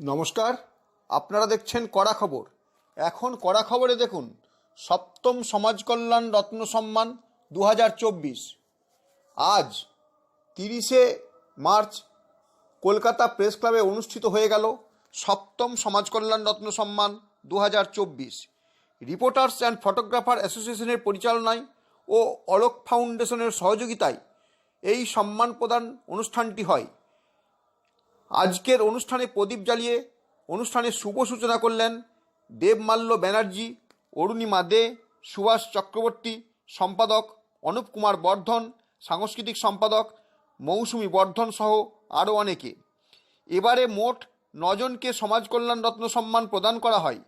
নমস্কার, আপনারা দেখছেন কড়া খবর। এখন কড়া খবরে দেখুন, সপ্তম সমাজ কল্যাণ রত্ন সম্মান দু হাজার চব্বিশ। আজ তিরিশে মার্চ কলকাতা প্রেস ক্লাবে অনুষ্ঠিত হয়ে গেল সপ্তম সমাজ কল্যাণ রত্ন সম্মান দু হাজার চব্বিশ। রিপোর্টার্স অ্যান্ড ফটোগ্রাফার অ্যাসোসিয়েশনের পরিচালনায় ও অলোক ফাউন্ডেশনের সহযোগিতায় এই সম্মান প্রদান অনুষ্ঠানটি হয়। আজকের অনুষ্ঠানে প্রদীপ জ্বালিয়ে অনুষ্ঠানের শুভ সূচনা করলেন দেবমাল্য ব্যানার্জি, অরুণিমা দে, সুভাষ চক্রবর্তী, সম্পাদক অনুপ কুমার বর্ধন, সাংস্কৃতিক সম্পাদক মৌসুমী বর্ধন সহ আরও অনেকে। এবারে মোট নজনকে সমাজ কল্যাণ রত্ন সম্মান প্রদান করা হয়।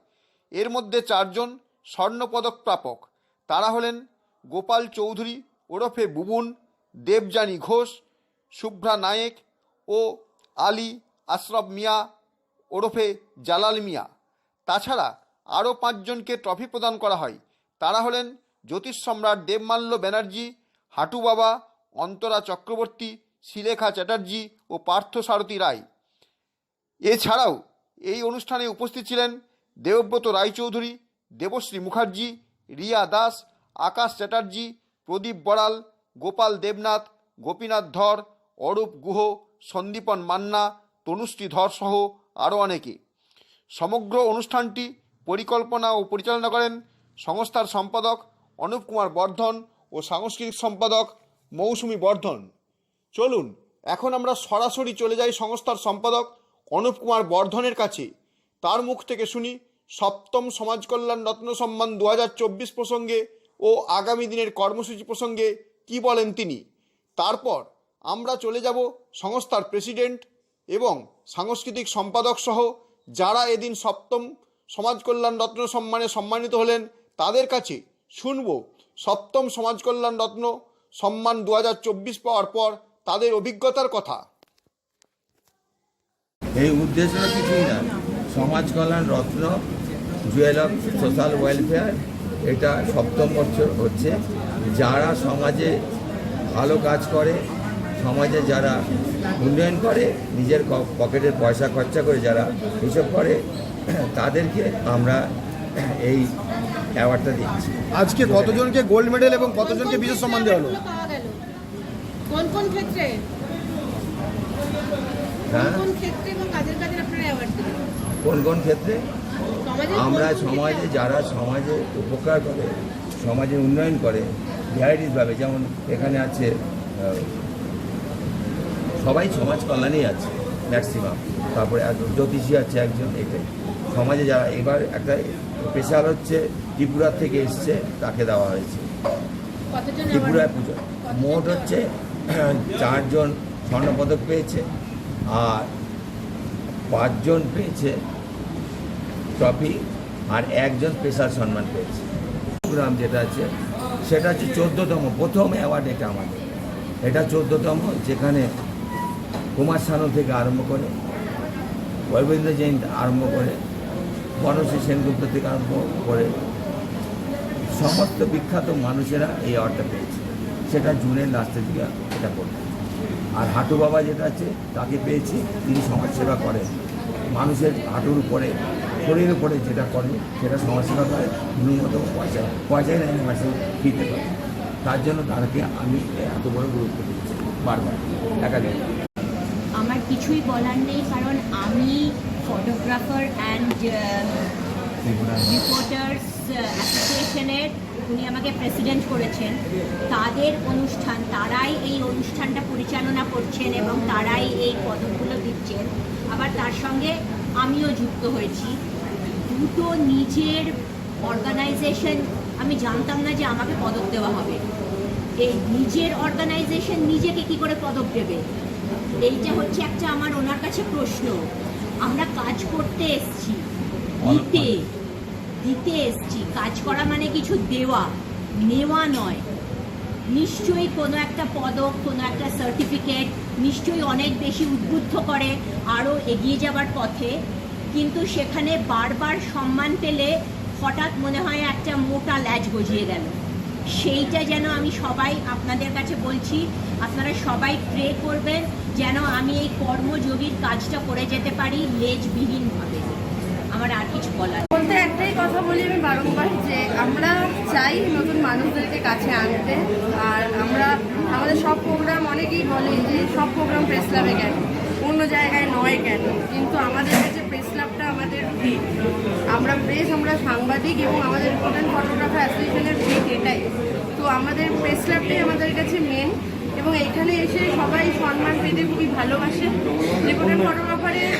এর মধ্যে চারজন স্বর্ণপদক প্রাপক। তারা হলেন গোপাল চৌধুরী ওরফে বুবুন, দেবযানী ঘোষ, শুভ্রা নায়েক ও আলী, আশরফ মিয়া, ওরফে জালাল মিয়া। তাছাড়া আরও পাঁচজনকে ট্রফি প্রদান করা হয়। তারা হলেন জ্যোতিষ সম্রাট দেবমাল্য ব্যানার্জি, হাটু বাবা, অন্তরা চক্রবর্তী শিলেখা চ্যাটার্জি ও পার্থ সারথী রায়। এছাড়াও এই অনুষ্ঠানে উপস্থিত ছিলেন দেবব্রত রায়চৌধুরী, দেবশ্রী মুখার্জি, রিয়া দাস, আকাশ চ্যাটার্জি, প্রদীপ বড়াল, গোপাল দেবনাথ, গোপীনাথ ধর, অরূপ গুহ সন্দীপন মান্না, তনুশ্রী ধর সহ আরও অনেকে। সমগ্র অনুষ্ঠানটি পরিকল্পনা ও পরিচালনা করেন সংস্থার সম্পাদক অনুপ কুমার বর্ধন ও সাংস্কৃতিক সম্পাদক মৌসুমী বর্ধন। চলুন, এখন আমরা সরাসরি চলে যাই সংস্থার সম্পাদক অনুপ কুমার বর্ধনের কাছে। তার মুখ থেকে শুনি সপ্তম সমাজ কল্যাণ রত্ন সম্মান দু হাজার চব্বিশ প্রসঙ্গে ও আগামী দিনের কর্মসূচি প্রসঙ্গে কি বলেন তিনি? তারপর আমরা চলে যাব সংস্থার প্রেসিডেন্ট এবং সাংস্কৃতিক সম্পাদক সহ যারা এদিন সপ্তম সমাজ কল্যাণ রত্ন সম্মানে সম্মানিত হলেন, তাদের কাছে শুনব সপ্তম সমাজ কল্যাণ রত্ন সম্মান দু হাজার চব্বিশ পাওয়ার পর তাদের অভিজ্ঞতার কথা। এই উদ্দেশ্যটা কিছুই না। সমাজ কল্যাণ রত্ন জুয়েল অফ সোশ্যাল ওয়েলফেয়ার, এটা সপ্তম বছর হচ্ছে। যারা সমাজে ভালো কাজ করে সমাজে যারা উন্নয়ন করে নিজের পকেটের পয়সা খরচা করে যারা এইসব করে তাদেরকে আমরা এই অ্যাওয়ার্ডটা দিচ্ছি। আজকে কতজনকে গোল্ড মেডেল এবং কতজনকে বিশেষ কোন সম্মান দেওয়া হলো? কোন কোন ক্ষেত্রে? হ্যাঁ? কোন ক্ষেত্রে এবং কাদের কাদের আপনারা অ্যাওয়ার্ড কোন কোন ক্ষেত্রে? আমরা সমাজে যারা সমাজে উপকার করে সমাজে উন্নয়ন করে ভ্যারাইটিসভাবে যেমন এখানে আছে সবাই সমাজ কল্যাণেই আছে ম্যাক্সিমাম তারপরে জ্যোতিষী আছে একজন এটাই। সমাজে যারা এবার একটা স্পেশাল হচ্ছে ত্রিপুরা থেকে এসছে তাকে দেওয়া হয়েছে। ত্রিপুরায় পুজো। মোট হচ্ছে চারজন স্বর্ণপদক পেয়েছে আর পাঁচজন পেয়েছে ট্রফি আর একজন স্পেশাল সম্মান পেয়েছে। প্রোগ্রাম যেটা আছে সেটা হচ্ছে চোদ্দোতম প্রথম অ্যাওয়ার্ড এটা আমাদের। এটা চোদ্দোতম যেখানে কুমার সানু থেকে আরম্ভ করে রবীন্দ্র জৈন আরম্ভ করে বনশ্রী সেনগুপ্ত থেকে আরম্ভ করে সমস্ত বিখ্যাত মানুষেরা এই অ্যাওয়ার্ডটা পেয়েছে। সেটা জুনের লাস্টের দিকে এটা করবে আর হাঁটু বাবা যেটা আছে, তাকে পেয়েছি, তিনি সমাজসেবা করেন। মানুষের হাঁটুর উপরে, শরীরের উপরে যেটা করে, সেটা সমাজসেবা করে, ন্যূনতম পয়সা পয়সায় নেয় মাসে দিতে পারে। তার জন্য তাকে আমি এত বড় গুরুত্ব দিচ্ছি বারবার, একাধিক। কিছুই বলার নেই কারণ আমি ফটোগ্রাফার অ্যান্ড রিপোর্টার্স অ্যাসোসিয়েশনের উনি আমাকে প্রেসিডেন্ট করেছেন। তাদের অনুষ্ঠান তারাই এই অনুষ্ঠানটা পরিচালনা করছেন এবং তারাই এই পদকগুলো দিচ্ছেন। আবার তার সঙ্গে আমিও যুক্ত হয়েছি। দুটো নিজের অর্গানাইজেশন আমি জানতাম না যে আমাকে পদক দেওয়া হবে। এই নিজের অর্গানাইজেশন নিজেকে কি করে পদক দেবে? এইটা হচ্ছে একটা আমার ওনার কাছে প্রশ্ন। আমরা কাজ করতে এসছি দিতে দিতে এসছি। কাজ করা মানে কিছু দেওয়া নেওয়া নয়। নিশ্চয়ই কোনো একটা পদক কোনো একটা সার্টিফিকেট নিশ্চয়ই অনেক বেশি উদ্বুদ্ধ করে আরও এগিয়ে যাবার পথে। কিন্তু সেখানে বারবার সম্মান পেলে হঠাৎ মনে হয় একটা মোটা ল্যাজ গজিয়ে গেল। সেইটা যেন আমি সবাই আপনাদের কাছে বলছি, আপনারা সবাই প্রে করবেন যেন আমি এই কর্মযোগীর কাজটা করে যেতে পারি লেজবিহীনভাবে। আমার আর কিছু বলার বলতে একটাই কথা বলি আমি বারংবার যে আমরা চাই নতুন মানুষদেরকে কাছে আনতে, আর আমরা আমাদের সব প্রোগ্রাম অনেকেই বলে যে সব প্রোগ্রাম প্রেস ক্লাবে কেন? অন্য জায়গায় নয় কেন? কিন্তু আমাদের কাছে প্রেস ক্লাবটা আমাদের আমরা প্রেস আমরা সাংবাদিক এবং আমাদের রিপোর্টার ফটোগ্রাফার অ্যাসোসিয়েশনের ভিত এটাই। তো আমাদের প্রেস ক্লাবটাই আমাদের কাছে মেন এবং এখানে এসে সবাই সম্মান পেতে খুবই ভালোবাসে। রিপোর্টার ফটোগ্রাফারের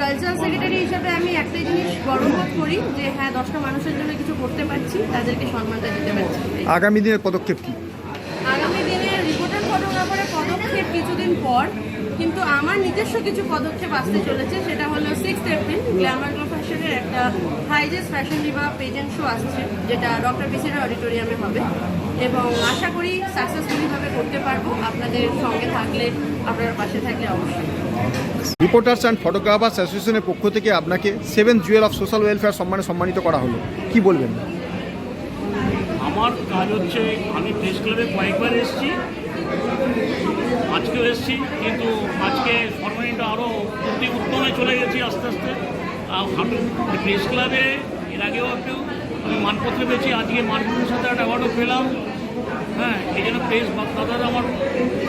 কালচারাল সেক্রেটারি হিসাবে আমি একটাই জিনিস গর্ববোধ করি যে হ্যাঁ দশটা মানুষের জন্য কিছু করতে পারছি তাদেরকে সম্মানটা দিতে পারছি। আগামী দিনের পদক্ষেপ কি? আগামী দিনে রিপোর্টার ফটোগ্রাফারের পদক্ষেপ কিছুদিন পর আমার নিজস্ব কিছু পদক্ষেপ আসতে চলেছে সেটা হলো সিক্স এপ্রিল গ্ল্যামার গ্লো ফ্যাশনের একটা হাইজেস ফ্যাশন ডিভা পেজেন্ট শো আসছে যেটা ডক্টর বিসির অডিটোরিয়ামে হবে। এবং আশা করি সাকসেসফুলিভাবে করতে পারব। আপনাদের সঙ্গে থাকলে আপনার পাশে থাকলে অবশ্যই। রিপোর্টার্স অ্যান্ড ফটোগ্রাফার্স অ্যাসোসিয়েশনের পক্ষ থেকে আপনাকে seven jewel of social welfare সম্মানে সম্মানিত করা হলো। কি বলবেন? আমার কাজ হচ্ছে আমি প্রেস ক্লাবে কয়েকবার এসেছি। আজকেও এসেছি, কিন্তু আজকে সর্বনিটা আরও অতি উত্তমে চলে গেছি আস্তে আস্তে। প্রেস ক্লাবে, এর আগেও একটু আমি মানপত্র পেয়েছি, আজকে মানপত্রের সাথে একটা অ্যাওয়ার্ডও পেলাম। হ্যাঁ এই জন্য প্রেস দাদার আমার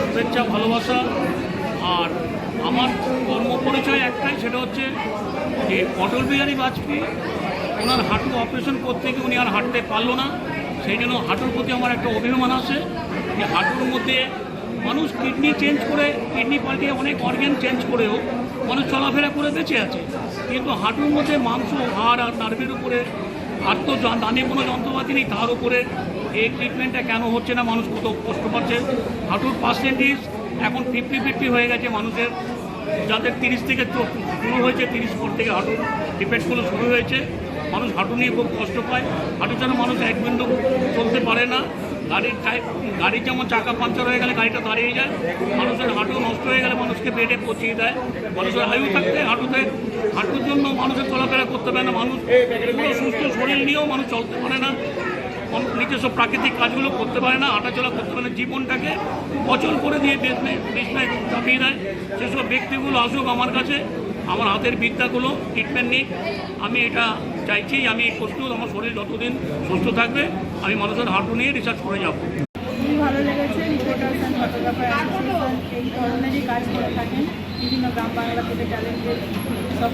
শুভেচ্ছা, ভালোবাসা। আর আমার কর্ম পরিচয় একটাই, সেটা হচ্ছে যে অটল বিহারী বাজপেয়ী, ওনার হাঁটু অপারেশন করতে গিয়ে উনি আর হাঁটতে পারল না। সেই জন্য হাঁটুর প্রতি আমার একটা অভিমান আছে যে হাঁটুর মধ্যে মানুষ কিডনি চেঞ্জ করে, কিডনি পাল্টিয়ে অনেক অর্গ্যান চেঞ্জ করেও মানুষ চলাফেরা করে বেঁচে আছে। কিন্তু হাঁটুর মধ্যে মাংস হাড় আর নার্ভের উপরে আর তো দানে কোনো যন্ত্রপাতি নেই, তার উপরে এই ট্রিটমেন্টটা কেন হচ্ছে না? মানুষ কত কষ্ট পাচ্ছে। হাঁটুর পার্সেন্টেজ এখন ফিফটি ফিফটি হয়ে গেছে মানুষের। যাদের তিরিশ থেকে শুরু হয়েছে, তিরিশ পর থেকে হাঁটুর ডিপেন্ডগুলো শুরু হয়েছে। মানুষ হাঁটু নিয়ে খুব কষ্ট পায়। হাঁটু ছাড়া মানুষ এক বিন্দু চলতে পারে না। গাড়ির টাইপ গাড়ির যেমন চাকা পাঞ্চার হয়ে গেলে গাড়িটা দাঁড়িয়ে যায়, মানুষের হাঁটু নষ্ট হয়ে গেলে মানুষকে বেডে পচিয়ে দেয়, মানুষের আয়ু থাকতে হাঁটুতে, হাঁটুর জন্য মানুষের চলাফেরা করতে পারে না, মানুষ পুরো সুস্থ শরীর নিয়েও মানুষ চলতে পারে না নিজস্ব প্রাকৃতিক কাজগুলো করতে পারে না, হাঁটাচলা করতে পারে না, জীবনটাকে অচল করে দিয়ে বিছনায় চাপিয়ে দেয়। সেসব ব্যক্তিগুলো আসুক আমার কাছে, আমার হাতের বিদ্যাগুলো ট্রিটমেন্ট নিক। আমি এটা চাইছি, আমি প্রস্তুত, আমার শরীর যতদিন সুস্থ থাকবে আমি মানুষের হাঁটু নিয়ে রিসার্চ করে যাব। ভালো লেগেছে এই ধরনেরই কাজ করে থাকেন। বিভিন্ন গ্রাম বাংলা থেকে সব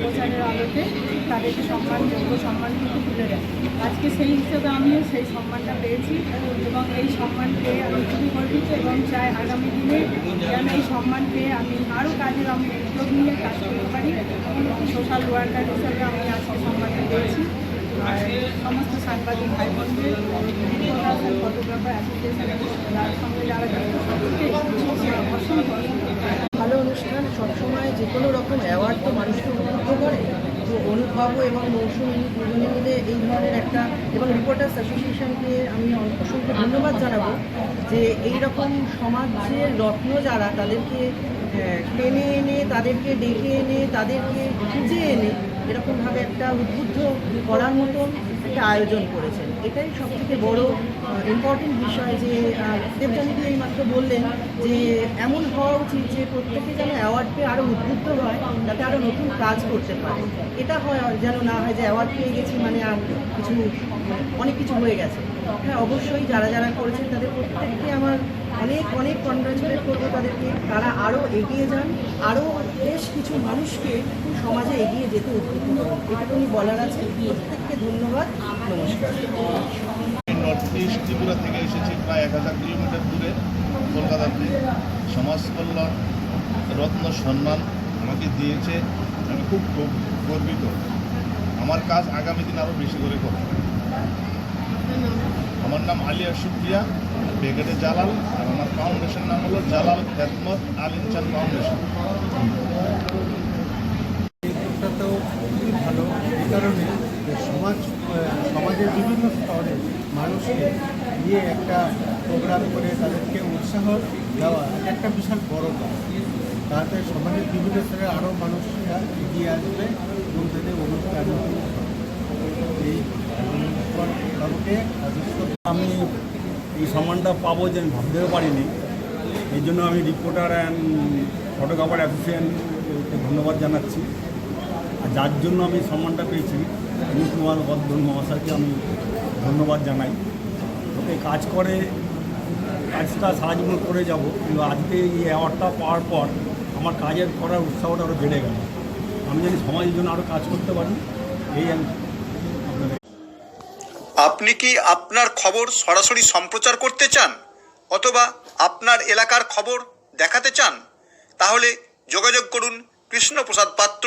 প্রচারের আলোতে তাদেরকে সম্মানযোগ্য সম্মান কিন্তু আজকে সেই হিসেবে আমিও সেই সম্মানটা পেয়েছি এবং এই সম্মান পেয়ে আমি খুবই গর্বিত এবং চাই আগামী দিনে যেন এই সম্মান পেয়ে আমি আরও কাজের আমি উদ্যোগ নিয়ে কাজ করতে পারি। সোশ্যাল ওয়ার্কার হিসেবে আমি আজকে সম্মানটা পেয়েছি। আর সমস্ত সাংবাদিক ভালো অনুষ্ঠান সবসময় যে কোনো রকম অ্যাওয়ার্ড তো মানুষকে উদ্বুদ্ধ করে। তো অনুভব এবং মৌসুমী দুজনে মিলে এই ধরনের একটা এবং রিপোর্টার্স অ্যাসোসিয়েশনকে আমি অসংখ্য ধন্যবাদ জানাব যে এই রকম সমাজের রত্ন যারা তাদেরকে টেনে এনে, তাদেরকে ডেকে এনে, তাদেরকে খুঁজে এনে এরকমভাবে একটা উদ্বুদ্ধ করার মতন একটা আয়োজন করেছেন। এটাই সবথেকে বড় ইম্পর্টেন্ট বিষয় যে দেবজানীদি এই মাত্র বললেন যে, এমন হওয়া উচিত যে, প্রত্যেকে যেন অ্যাওয়ার্ড পেয়ে আরও উদ্বুদ্ধ হয়, যাতে আরও নতুন কাজ করতে পারে। এটা হয় যেন না হয় যে অ্যাওয়ার্ড পেয়ে গেছি মানে আর কিছু, অনেক কিছু হয়ে গেছে। হ্যাঁ অবশ্যই যারা যারা করেছেন তাদের প্রত্যেককে আমার অনেক অনেক কনগ্রাচুলেট করব তাদেরকে। তারা আরও এগিয়ে যান আরও বেশ কিছু মানুষকে সমাজে এগিয়ে যেতে উদ্বুদ্ধ। করুন বলার আছে। প্রত্যেককে ধন্যবাদ। নমস্কার। নর্থ ইস্ট ত্রিপুরা থেকে এসেছি প্রায় এক হাজার কিলোমিটার দূরে। কলকাতাতে সমাজ কল্যাণ, রত্ন সম্মান আমাকে দিয়েছে। আমি খুব গর্বিত। আমার কাজ আগামী দিন আরও বেশি করে করব। আমার নাম আলিয়া সুপ্রিয়া বেগেটে জালাল, আর আমার ফাউন্ডেশন নাম হলো জালাল খেদমত আল ইনসান ফাউন্ডেশন উদ্যোগটাতেও খুবই ভালো এই কারণে যে সমাজ সমাজের বিভিন্ন স্তরে মানুষকে নিয়ে একটা প্রোগ্রাম করে তাদেরকে উৎসাহ দেওয়া একটা বিশাল বড় কাজ। তাতে সমাজের বিভিন্ন স্তরে আরও মানুষরা এগিয়ে আসবে এবং তাদের অনুষ্ঠান এই আমি এই সম্মানটা পাবো যে আমি ভাবতেও পারিনি। এই জন্য আমি রিপোর্টার অ্যান্ড ফটোগ্রাফার অ্যাসোসিয়েশনকে ধন্যবাদ জানাচ্ছি। যার জন্য আমি সম্মানটা পেয়েছি। অনুপ কুমার বর্ধন মহাশয়কে আমি ধন্যবাদ জানাই। ওকে কাজ করে, কাজটা সারা জীবন করে যাব, কিন্তু আজকে এই অ্যাওয়ার্ডটা পাওয়ার পর আমার কাজের করার উৎসাহটা আরও বেড়ে গেল। আমি জানি সমাজের জন্য আরও কাজ করতে পারি। এই আমি আপনি কি আপনার খবর সরাসরি সম্প্রচার করতে চান? অথবা আপনার এলাকার খবর দেখাতে চান? তাহলে যোগাযোগ করুন Krishnaprasad Patra